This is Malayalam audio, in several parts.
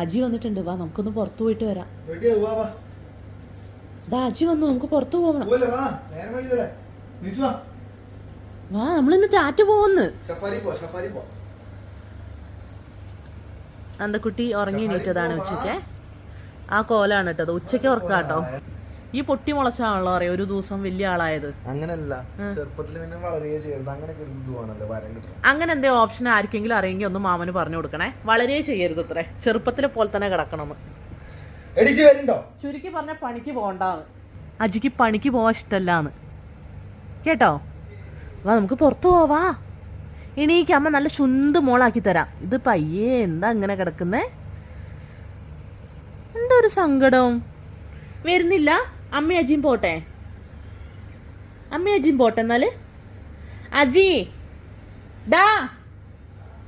അജി വന്നിട്ടുണ്ട്. വാ നമുക്കൊന്ന് പുറത്തു പോയിട്ട് വരാം. ദാ അജി വന്നു. നമുക്ക് പുറത്തു പോകണം വാ നമ്മളിന്ന് ടാറ്റ പോവന്ന്. അന്തക്കുട്ടി ഉറങ്ങി എണീറ്റതാണ് ഉച്ചയ്ക്ക്. ആ കോലാണ് കേട്ടത് ഉച്ചയ്ക്ക് ഉറക്കാട്ടോ. ഈ പൊട്ടി മുളച്ചാണല്ലോ അറിയാം? ഒരു ദിവസം വലിയ ആളായത്. അങ്ങനല്ല. ചെറുപ്പത്തിൽ പിന്നെ അങ്ങനെ എന്തേ ഓപ്ഷൻ ആർക്കെങ്കിലും അറിയെങ്കിൽ ഒന്ന് മാമന് പറഞ്ഞു കൊടുക്കണേ. വളരെ ചെയ്യരുത് അത്ര ചെറുപ്പത്തിലെ പോലെ തന്നെ കിടക്കണമെന്ന് ചുരുക്കി പറഞ്ഞ പണിക്ക് പോകണ്ടാന്ന്. അജിക്ക് പണിക്ക് പോവാൻ ഇഷ്ടമല്ലാന്ന് കേട്ടോ? വാ നമുക്ക് പുറത്തു പോവാ എണീക്ക് അമ്മ നല്ല ശുന്ത് മോളാക്കി തരാം. ഇത് പയ്യേ എന്താ അങ്ങനെ കിടക്കുന്നേ? എന്താ ഒരു സങ്കടം. വരുന്നില്ല? അമ്മ അജിയും പോട്ടെ. അമ്മ അജിയും പോട്ടെ എന്നാൽ? അജി ഡാ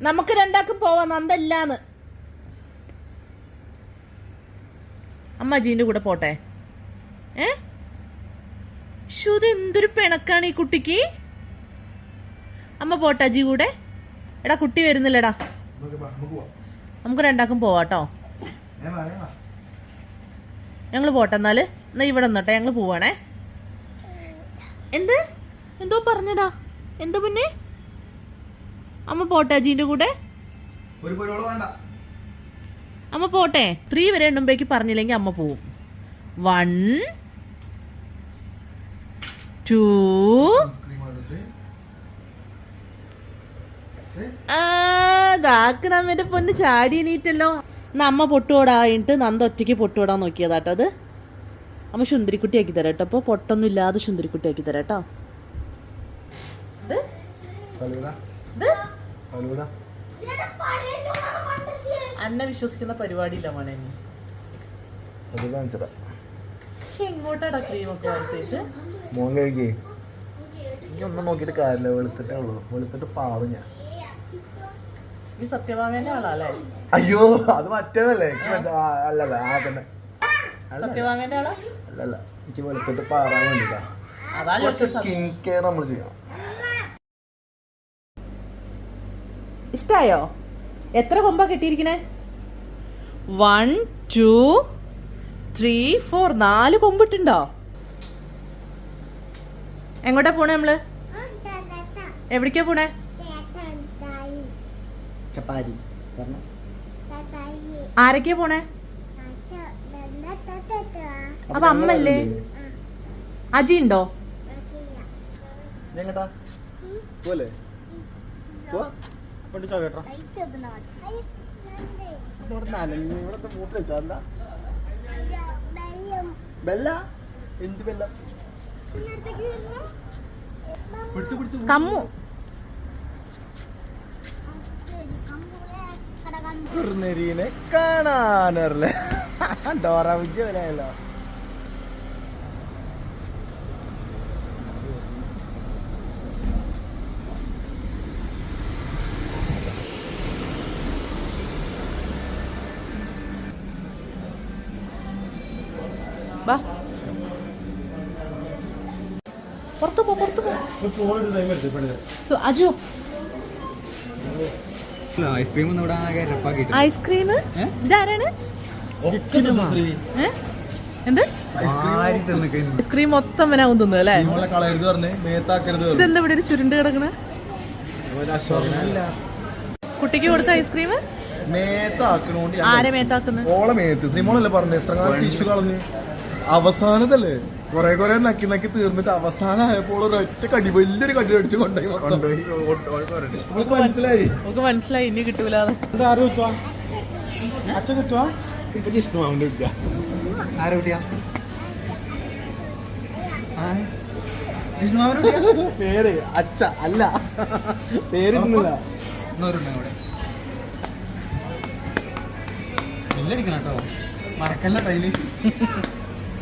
നമുക്ക് രണ്ടാക്കും പോവാം നന്ദല്ലാന്ന്. അമ്മ അജീന്റെ കൂടെ പോട്ടെ. ഏ? ഇത് എന്തൊരു പിണക്കാണ് ഈ കുട്ടിക്ക്? അമ്മ പോട്ടെ അജി കൂടെ? എടാ കുട്ടി വരുന്നില്ലടാ നമുക്ക് രണ്ടാക്കും പോവാട്ടോ ഞങ്ങൾ ഞങ്ങൾ പോട്ടെ എന്നാൽ? എന്നാ ഇവിടെ നിന്നോട്ടെ ഞങ്ങൾ പോവാണേ. എന്ത്? എന്തോ പറഞ്ഞടാ. എന്താ പിന്നെ? അമ്മ പോട്ടെ അജീന്റെ കൂടെ? അമ്മ പോട്ടെ. ത്രീ വരെ എണ്ണുമ്പോഴേക്ക് പറഞ്ഞില്ലെങ്കിൽ അമ്മ പോവും. One two? ദാക്കണമ്മന്റെ പൊന്ന് ചാടി എണീറ്റല്ലോ. അമ്മ പൊട്ടുകൂടായിട്ട് നന്ദ ഒറ്റയ്ക്ക് പൊട്ടുവിടാൻ നോക്കിയതാട്ടോ അത്. അമ്മ സുന്ദരിക്കുട്ടി ആക്കി തരാം കേട്ടോ. അപ്പോൾ പൊട്ടൊന്നും ഇല്ലാതെ ശുന്തിരിക്കുട്ടി ആക്കി തരാം കേട്ടോ. അന്നെ വിശ്വസിക്കുന്ന പരിപാടിയില്ല മോനെ എങ്ങോട്ടാടാ ക്രീമൊക്കെ മോൻ കഴിക്കേ. ഒന്നും നോക്കിയിട്ട് കാര്യമില്ല. വെളുത്തിട്ടേ ഉള്ളൂ. വെളുത്തിട്ട് പാവം ഞാൻ. നീ സത്യഭാമേന്റെ ആളാല്ലേ? അയ്യോ അത് മറ്റേതല്ലേ. അല്ലല്ല ആ തന്നെ സത്യഭാമേന്റെ ആളാ? അല്ലല്ല എനിക്ക് വെളുത്തിട്ട് പാറാൻ വേണ്ടിട്ടാ. കുറച്ച് സ്കിൻ കെയർ നമ്മൾ ചെയ്യണം. ഇഷ്ടായോ? എത്ര കൊമ്പ കിട്ടിയിരിക്കണേ? വൺ ടു ത്രീ ഫോർ നാല് കൊമ്പിട്ടുണ്ടോ? എങ്ങോട്ടാ പോണേ നമ്മൾ? എവിടേക്കാ പോണേ? ആരൊക്കെയാ പോണേ? അപ്പൊ അമ്മല്ലേ? അജി ഉണ്ടോ? ഞങ്ങട്ടാ പോലെ ഡോറ ഇവിടെ വാ. പുറത്തു പോ പുറത്തു പോ. സു- അജു. Ice cream ice cream? ഇതാരാണ്? എന്ത്? ഐസ്ക്രീം മൊത്തം വനാവും തിന്നു അല്ലേ? ഇതെന്താ ഇവിടെ ഒരു ചുരുണ്ട് കിടക്കണ? കുട്ടിക്ക് കൊടുത്ത ഐസ്ക്രീം? മേത്താക്കണോണ്ട് ആരെ മേത്താക്കുന്നത്? ഓളെ മേത്ത്. ശ്രീമോളല്ലേ പറഞ്ഞു എത്ര കാലം ടിഷ്യൂ കളഞ്ഞ്. അവസാനത്തല്ലേ കൊറേ കൊറേ നക്കി നക്കി തീർന്നിട്ട് അവസാനം ആയപ്പോൾ ഒരൊറ്റ കടി വലിയൊരു കടി അടിച്ച് കൊണ്ടുപോയി നമുക്ക് മനസ്സിലായി. നമുക്ക് മനസ്സിലായി ഇനി കിട്ടൂല. ഇപ്പൊ കിട്ടുക പേര് അച്ഛ അല്ല. പേരിടുന്നില്ല. മറക്കല്ല ടൈൽ.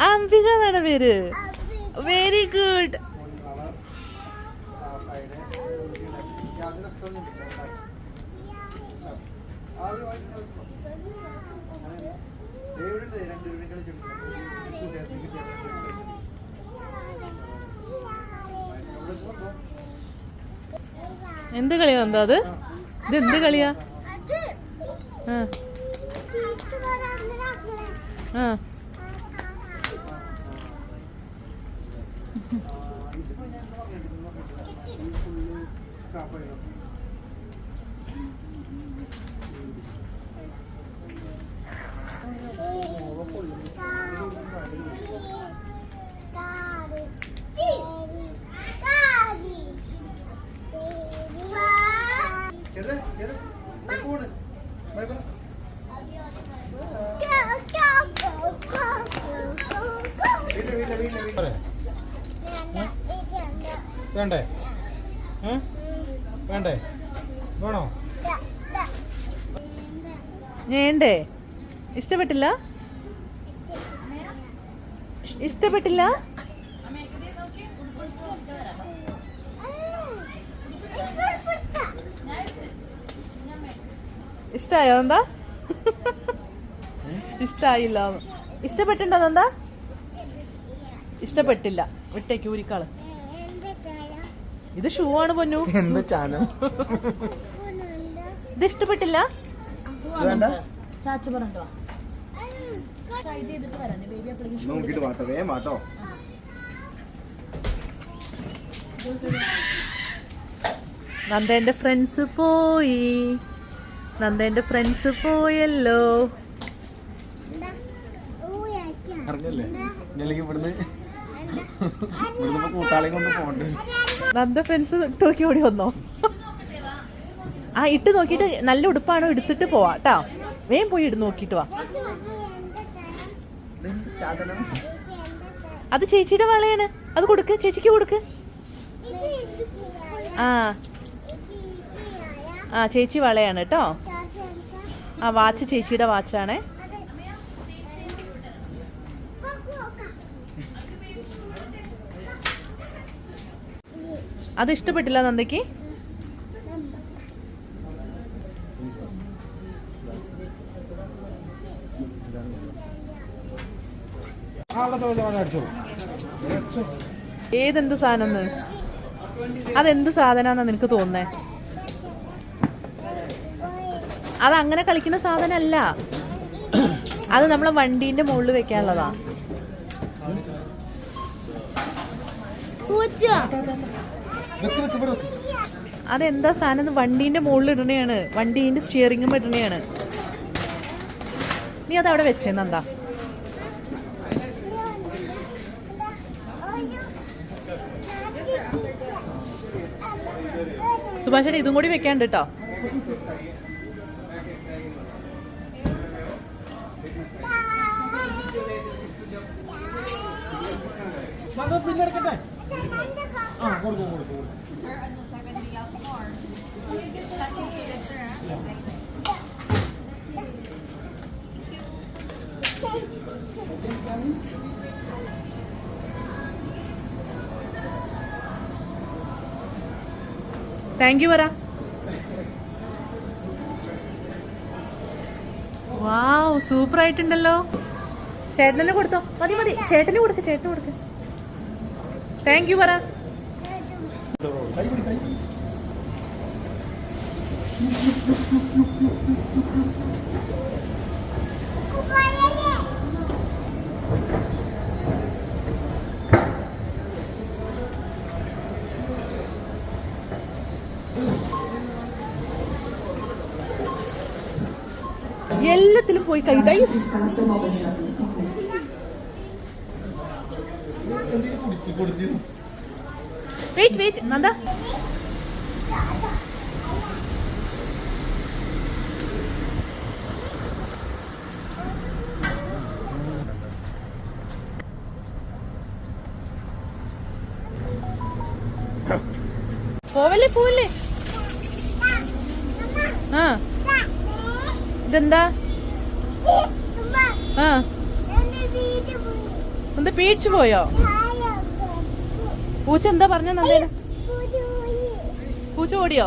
അംബിക എന്നാണ് പേര്. വെരി ഗുഡ് എന്ത് കളിയാ എന്താ അത്? ഇത് എന്ത് കളിയാ? ആ. ആ. വേണ്ടേ? ഏ? വേണ്ടേ? വേണോ? വേണ്ടേ? ഇഷ്ടപ്പെട്ടില്ല? ഇഷ്ടപ്പെട്ടില്ല? ഇഷ്ടായോ എന്താ ഇഷ്ടായില്ല. ഇഷ്ടപ്പെട്ടിട്ടുണ്ടോ എന്താ ഇഷ്ടപ്പെട്ടില്ല. വിട്ടേക്ക് ഊരിക്കാൾ. ഇത് ഷൂ ആണ് പൊന്നു. എന്ത് ചാനം? ഇത് ഇഷ്ടപ്പെട്ടില്ല? ചാച്ചു പറഞ്ഞോ ട്രൈ ചെയ്തിട്ട് വരാം. ബേബി അപ്പോഴേക്കും നോക്കിട്ട് വാട്ടോ വേഗം വാട്ടോ നന്ദേന്റെ ഫ്രണ്ട്സ് പോയി. നന്ദേന്റെ ഫ്രണ്ട്സ് പോയല്ലോ. അറിഞ്ഞല്ലേ? ഇവിടുന്ന് ഇവിടുന്ന് കൂട്ടാളെ കൊണ്ട് നന്ദ ഫ്രണ്ട്സ് നോക്കി ഓടി വന്നോ? ആ ഇട്ട് നോക്കിട്ട് നല്ല ഉടുപ്പാണോ എടുത്തിട്ട് പോവാ കേട്ടോ വേഗം പോയി ഇട്ട് നോക്കിട്ട് വാ. അത് ചേച്ചിയുടെ വളയാണ്. അത് കൊടുക്ക് ചേച്ചിക്ക് കൊടുക്ക്. ആ. ആ ചേച്ചി വളയാണ് കേട്ടോ ആ വാച്ച് ചേച്ചിയുടെ വാച്ചാണേ. അത് ഇഷ്ടപ്പെട്ടില്ല നന്ദയ്ക്ക്? ഏതെന്ത് സാധനം അതെന്ത് സാധനാന്നാ നിനക്ക് തോന്നേ അത് അങ്ങനെ കളിക്കുന്ന സാധനല്ല. അത് നമ്മളെ വണ്ടീന്റെ മുകളിൽ വെക്കാനുള്ളതാ. അതെന്താ സാധനം? വണ്ടീന്റെ മുകളിൽ ഇടണയാണ്. വണ്ടീന്റെ സ്റ്റിയറിംഗും ഇടണയാണ്. നീ അത് അവിടെ വെച്ചേന്നെന്താ സുഭാഷേട്ടാ ഇതും കൂടി വെക്കാണ്ട് കേട്ടോ പിന്നെ എടുക്കട്ടെ ആ കൊടുക്കും കൊടുക്കും കൊടുക്കും താങ്ക് യു പറ വാവ് സൂപ്പർ ആയിട്ടുണ്ടല്ലോ. ചേട്ടനെ കൊടുത്തോ? മതി മതി. ചേട്ടന് കൊടുക്ക് ചേട്ടന് കൊടുക്ക്. താങ്ക് യു പറ. എല്ലാത്തിലും പോയി കൈ കൈ നീ എന്തെങ്കിലും കുടിച്ച് കൊടുത്തിരുന്നു? Wait wait Nanda. പോവല്ലേ പോവല്ലേ? ആ. ഇതെന്താ? ആ. എന്താ പേടിച്ചു പോയോ? പൂച്ച എന്താ പറഞ്ഞ നന്ദേന? പൂച്ച ഓടിയോ?